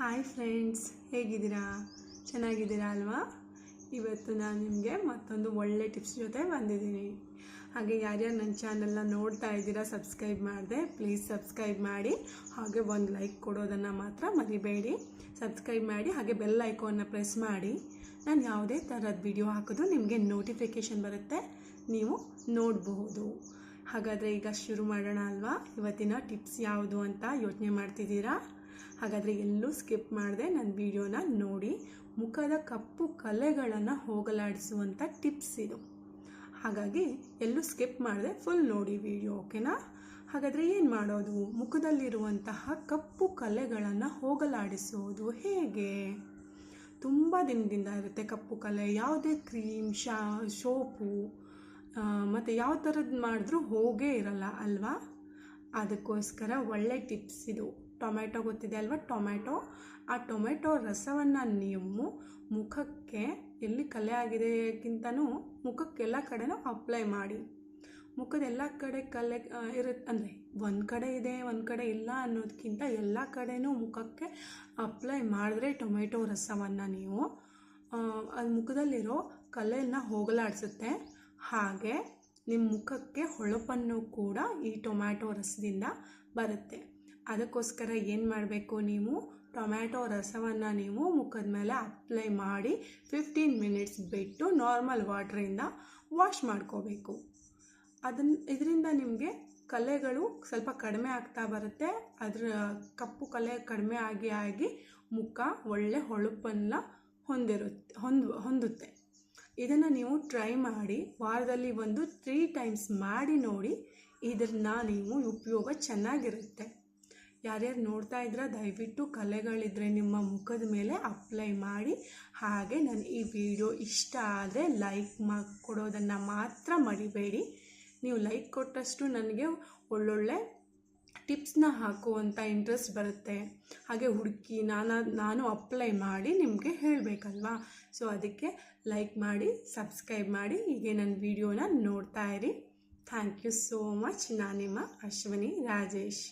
Hi friends ಹೇಗಿದ್ದೀರಾ? ಚೆನ್ನಾಗಿದ್ದೀರಾ ಅಲ್ವಾ? ಇವತ್ತು ನಾನು ನಿಮಗೆ ಮತ್ತೊಂದು ಒಳ್ಳೆ ಟಿಪ್ಸ್ ಜೊತೆ ಬಂದಿದ್ದೀನಿ. ಹಾಗೆ ಯಾರ್ಯಾರು ನನ್ನ ಚಾನಲ್ನ ನೋಡ್ತಾ ಇದ್ದೀರಾ ಸಬ್ಸ್ಕ್ರೈಬ್ ಮಾಡಿದೆ ಪ್ಲೀಸ್ ಸಬ್ಸ್ಕ್ರೈಬ್ ಮಾಡಿ. ಹಾಗೆ ಒಂದು ಲೈಕ್ ಕೊಡೋದನ್ನು ಮಾತ್ರ ಮರಿಬೇಡಿ. ಸಬ್ಸ್ಕ್ರೈಬ್ ಮಾಡಿ, ಹಾಗೆ ಬೆಲ್ ಐಕೋನ್ನ ಪ್ರೆಸ್ ಮಾಡಿ. ನಾನು ಯಾವುದೇ ಥರದ ವಿಡಿಯೋ ಹಾಕೋದು ನಿಮಗೆ ನೋಟಿಫಿಕೇಷನ್ ಬರುತ್ತೆ. ನೀವು ನೋಡಬಹುದು. ಹಾಗಾದರೆ ಈಗ ಶುರು ಮಾಡೋಣ ಅಲ್ವಾ? ಇವತ್ತಿನ ಟಿಪ್ಸ್ ಯಾವುದು ಅಂತ ಯೋಚನೆ ಮಾಡ್ತಿದ್ದೀರಾ? ಹಾಗಾದರೆ ಎಲ್ಲೂ ಸ್ಕಿಪ್ ಮಾಡದೆ ನನ್ನ ವಿಡಿಯೋನ ನೋಡಿ ಮುಖದ ಕಪ್ಪು ಕಲೆಗಳನ್ನು ಹೋಗಲಾಡಿಸುವಂಥ ಟಿಪ್ಸ್ ಇದು. ಹಾಗಾಗಿ ಎಲ್ಲೂ ಸ್ಕಿಪ್ ಮಾಡದೆ ಫುಲ್ ನೋಡಿ ವಿಡಿಯೋ ಓಕೆನಾ ಹಾಗಾದರೆ ಏನು ಮಾಡೋದು? ಮುಖದಲ್ಲಿರುವಂತಹ ಕಪ್ಪು ಕಲೆಗಳನ್ನು ಹೋಗಲಾಡಿಸೋದು ಹೇಗೆ? ತುಂಬ ದಿನದಿಂದ ಇರುತ್ತೆ ಕಪ್ಪು ಕಲೆ. ಯಾವುದೇ ಕ್ರೀಮ್ ಶಾ ಶೋಪು ಮತ್ತು ಯಾವ ಥರದ್ದು ಮಾಡಿದ್ರೂ ಹೋಗೇ ಇರಲ್ಲ, ಅಲ್ವಾ? ಅದಕ್ಕೋಸ್ಕರ ಒಳ್ಳೆ ಟಿಪ್ಸ್ ಇದು. ಟೊಮೆಟೊ ಗೊತ್ತಿದೆ ಅಲ್ವಾ? ಟೊಮೆಟೊ. ಆ ಟೊಮೆಟೊ ರಸವನ್ನು ನೀವು ಮುಖಕ್ಕೆ ಎಲ್ಲಿ ಕಲೆ ಆಗಿದೆಗಿಂತನೂ ಮುಖಕ್ಕೆ ಎಲ್ಲ ಕಡೆನೂ ಅಪ್ಲೈ ಮಾಡಿ. ಮುಖದ ಎಲ್ಲ ಕಡೆ ಕಲೆ ಇರುತ್ತೆ ಅಂದರೆ ಒಂದು ಕಡೆ ಇದೆ, ಒಂದು ಕಡೆ ಇಲ್ಲ ಅನ್ನೋದಕ್ಕಿಂತ ಎಲ್ಲ ಕಡೆನೂ ಮುಖಕ್ಕೆ ಅಪ್ಲೈ ಮಾಡಿದ್ರೆ ಟೊಮೆಟೊ ರಸವನ್ನು ನೀವು ಅದು ಮುಖದಲ್ಲಿರೋ ಕಲೆಯನ್ನು ಹೋಗಲಾಡಿಸುತ್ತೆ. ಹಾಗೆ ನಿಮ್ಮ ಮುಖಕ್ಕೆ ಹೊಳಪನ್ನು ಕೂಡ ಈ ಟೊಮ್ಯಾಟೊ ರಸದಿಂದ ಬರುತ್ತೆ. ಅದಕ್ಕೋಸ್ಕರ ಏನು ಮಾಡಬೇಕು ನೀವು? ಟೊಮ್ಯಾಟೊ ರಸವನ್ನು ನೀವು ಮುಖದ ಮೇಲೆ ಅಪ್ಲೈ ಮಾಡಿ ಫಿಫ್ಟೀನ್ ಮಿನಿಟ್ಸ್ ಬಿಟ್ಟು ನಾರ್ಮಲ್ ವಾಟ್ರಿಂದ ವಾಶ್ ಮಾಡ್ಕೋಬೇಕು. ಅದನ್ನು ಇದರಿಂದ ನಿಮಗೆ ಕಲೆಗಳು ಸ್ವಲ್ಪ ಕಡಿಮೆ ಆಗ್ತಾ ಬರುತ್ತೆ. ಅದರ ಕಪ್ಪು ಕಲೆ ಕಡಿಮೆ ಆಗಿ ಆಗಿ ಮುಖ ಒಳ್ಳೆ ಹೊಳಪನ್ನು ಹೊಂದಿರುತ್ತೆ ಹೊಂದ್, ಹೊಂದುತ್ತೆ. ಇದನ್ನು ನೀವು ಟ್ರೈ ಮಾಡಿ ವಾರದಲ್ಲಿ ಒಂದು ತ್ರೀ ಟೈಮ್ಸ್ ಮಾಡಿ ನೋಡಿ ಇದನ್ನು ನೀವು ಉಪಯೋಗ ಚೆನ್ನಾಗಿರುತ್ತೆ. ಯಾರ್ಯಾರು ನೋಡ್ತಾ ಇದ್ರ, ದಯವಿಟ್ಟು ಕಲೆಗಳಿದ್ರೆ ನಿಮ್ಮ ಮುಖದ ಮೇಲೆ ಅಪ್ಲೈ ಮಾಡಿ. ಹಾಗೆ ನಾನು ಈ ವಿಡಿಯೋ ಇಷ್ಟ ಆದರೆ ಲೈಕ್ ಮಾ, ಕೊಡೋದನ್ನು ಮಾತ್ರ ಮರಿಬೇಡಿ. ನೀವು ಲೈಕ್ ಕೊಟ್ಟಷ್ಟು ನನಗೆ ಒಳ್ಳೊಳ್ಳೆ ಟಿಪ್ಸ್ನ ಹಾಕುವಂಥ ಇಂಟ್ರೆಸ್ಟ್ ಬರುತ್ತೆ. ಹಾಗೆ ಹುಡುಕಿ ನಾನು ನಾನು ಅಪ್ಲೈ ಮಾಡಿ ನಿಮಗೆ ಹೇಳಬೇಕಲ್ವಾ? ಸೊ ಅದಕ್ಕೆ ಲೈಕ್ ಮಾಡಿ ಸಬ್ಸ್ಕ್ರೈಬ್ ಮಾಡಿ, ಹೀಗೆ ನನ್ನ ವಿಡಿಯೋನ ನೋಡ್ತಾ ಇರಿ. ಥ್ಯಾಂಕ್ ಯು ಸೋ ಮಚ್ ನಾನು ನಿಮ್ಮ ಅಶ್ವಿನಿ ರಾಜೇಶ್.